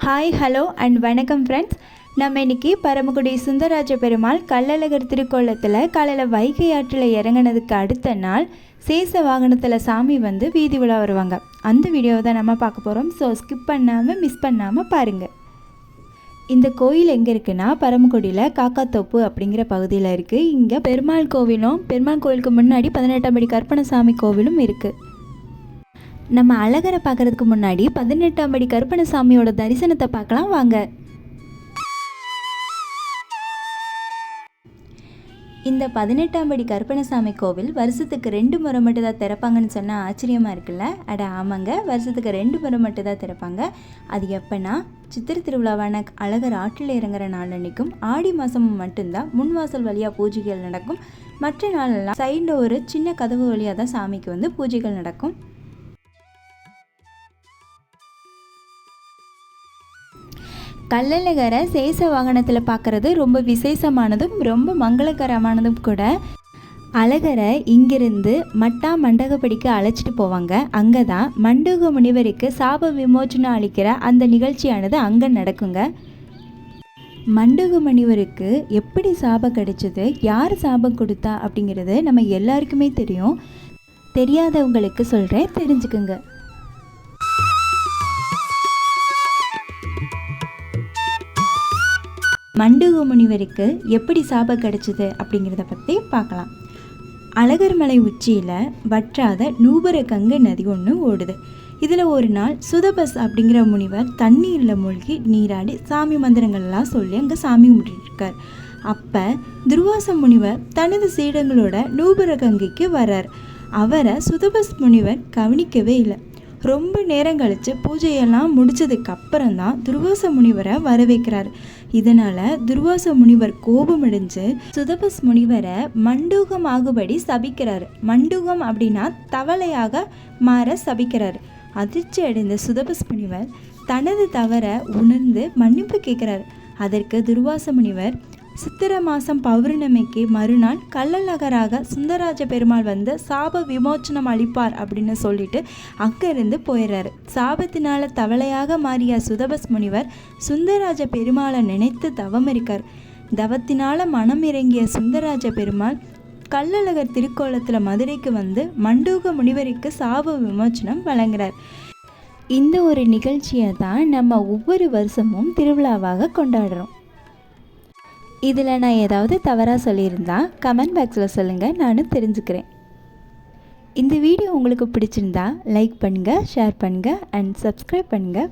Hi hello and வணக்கம் friends நம்ம இன்னைக்கு பரமக்குடி சுந்தரராஜ பெருமாள் கள்ளழகர் திருக்கோலத்தில் காலையில் வைகை ஆற்றில் இறங்கினதுக்கு அடுத்த நாள் சேச வாகனத்தில் சாமி வந்து வீதி விழா வருவாங்க. அந்த வீடியோவை தான் நம்ம பார்க்க போகிறோம் ஸோ ஸ்கிப் பண்ணாமல் மிஸ் பண்ணாமல் பாருங்கள் இந்த கோயில் எங்கே இருக்குன்னா பரமக்குடியில் காக்காத்தோப்பு அப்படிங்கிற பகுதியில் இருக்குது இங்கே பெருமாள் கோவிலும் பெருமாள் கோவிலுக்கு முன்னாடி பதினெட்டாம் படி கற்பனசாமி கோவிலும் இருக்குது நம்ம அழகரை பார்க்கறதுக்கு முன்னாடி பதினெட்டாம் படி கருப்பணசாமியோட தரிசனத்தை பார்க்கலாம் வாங்க. இந்த பதினெட்டாம் படி கருப்பணசாமி கோவில் வருஷத்துக்கு ரெண்டு முறை மட்டும் தான் திறப்பாங்கன்னு சொன்னால் ஆச்சரியமாக இருக்குல்ல? அட ஆமாங்க. வருஷத்துக்கு ரெண்டு முறை மட்டும் தான் திறப்பாங்க. அது எப்போனா சித்திரை திருவிழாவான அழகர் ஆற்றில் இறங்குற நாள் அன்னைக்கும் ஆடி மாதமும் மட்டும்தான் முன்வாசல் வழியாக பூஜைகள் நடக்கும். மற்ற நாளெல்லாம் சைடில் ஒரு சின்ன கதவு வழியாக தான் சாமிக்கு வந்து பூஜைகள் நடக்கும். கல்லழகரை சேச வாகனத்தில் பார்க்குறது ரொம்ப விசேஷமானதும் ரொம்ப மங்களகரமானதும் கூட. அழகரை இங்கிருந்து மட்டா மண்டகப்படிக்கு அழைச்சிட்டு போவாங்க. அங்கே தான் மண்டக முனிவருக்கு சாப விமோச்சனம் அளிக்கிற அந்த நிகழ்ச்சியானது அங்கே நடக்குங்க. மண்டக முனிவருக்கு எப்படி சாபம் கிடைச்சது யார் சாபம் கொடுத்தா அப்படிங்கிறது நம்ம எல்லாருக்குமே தெரியும். தெரியாதவங்களுக்கு சொல்கிறேன் தெரிஞ்சுக்குங்க. மண்டுக முனிவருக்கு எப்படி சாபம் கிடைச்சிது அப்படிங்கிறத பற்றி பார்க்கலாம். அழகர் மலை உச்சியில் வற்றாத நூபர கங்கை நதி ஒன்று ஓடுது. இதில் ஒரு நாள் சுதபஸ் அப்படிங்கிற முனிவர் தண்ணீரில் மூழ்கி நீராடி சாமி மந்திரங்கள்லாம் சொல்லி அங்கே சாமி கும்பிட்டுருக்கார். அப்போ துர்வாச முனிவர் தனது சீடங்களோட நூபர கங்கைக்கு வர்றார். அவரை சுதபஸ் முனிவர் கவனிக்கவே இல்லை. ரொம்ப நேரம் கழித்து பூஜையெல்லாம் முடிச்சதுக்கு அப்புறம் தான் துர்வாச முனிவரை வர வைக்கிறார் இதனால துர்வாச முனிவர் கோபமடைஞ்சு சுதபஸ் முனிவரை மண்டூகம் ஆகுபடி சபிக்கிறார். மண்டூகம் அப்படின்னா தவளையாக மாற சபிக்கிறார். அதிர்ச்சி அடைந்த சுதபஸ் முனிவர் தனது தவற உணர்ந்து மன்னிப்பு கேட்கிறார். அதற்கு துர்வாச முனிவர் சித்திர மாதம் பௌர்ணமிக்கு மறுநாள் கள்ளநகராக சுந்தரராஜ பெருமாள் வந்து சாப விமோச்சனம் அளிப்பார் அப்படின்னு சொல்லிட்டு அங்கிருந்து போயிடுறாரு சாபத்தினால தவளையாக மாறிய சுதபஸ் முனிவர் சுந்தரராஜ பெருமாளை நினைத்து தவம் இருக்கார். தவத்தினால மனம் இறங்கிய சுந்தரராஜ பெருமாள் கள்ளழகர் திருக்கோலத்தில் மதுரைக்கு வந்து மண்டூக முனிவருக்கு சாப விமோச்சனம் வழங்குறார். இந்த ஒரு நிகழ்ச்சியை தான் நம்ம ஒவ்வொரு வருஷமும் திருவிழாவாக கொண்டாடுறோம். இதில் நான் ஏதாவது தவறாக சொல்லியிருந்தா கமெண்ட் பாக்ஸில் சொல்லுங்கள் நானும் தெரிஞ்சுக்கிறேன். இந்த வீடியோ உங்களுக்கு பிடிச்சிருந்தா லைக் பண்ணுங்கள் ஷேர் பண்ணுங்கள் அண்ட் சப்ஸ்கிரைப் பண்ணுங்கள்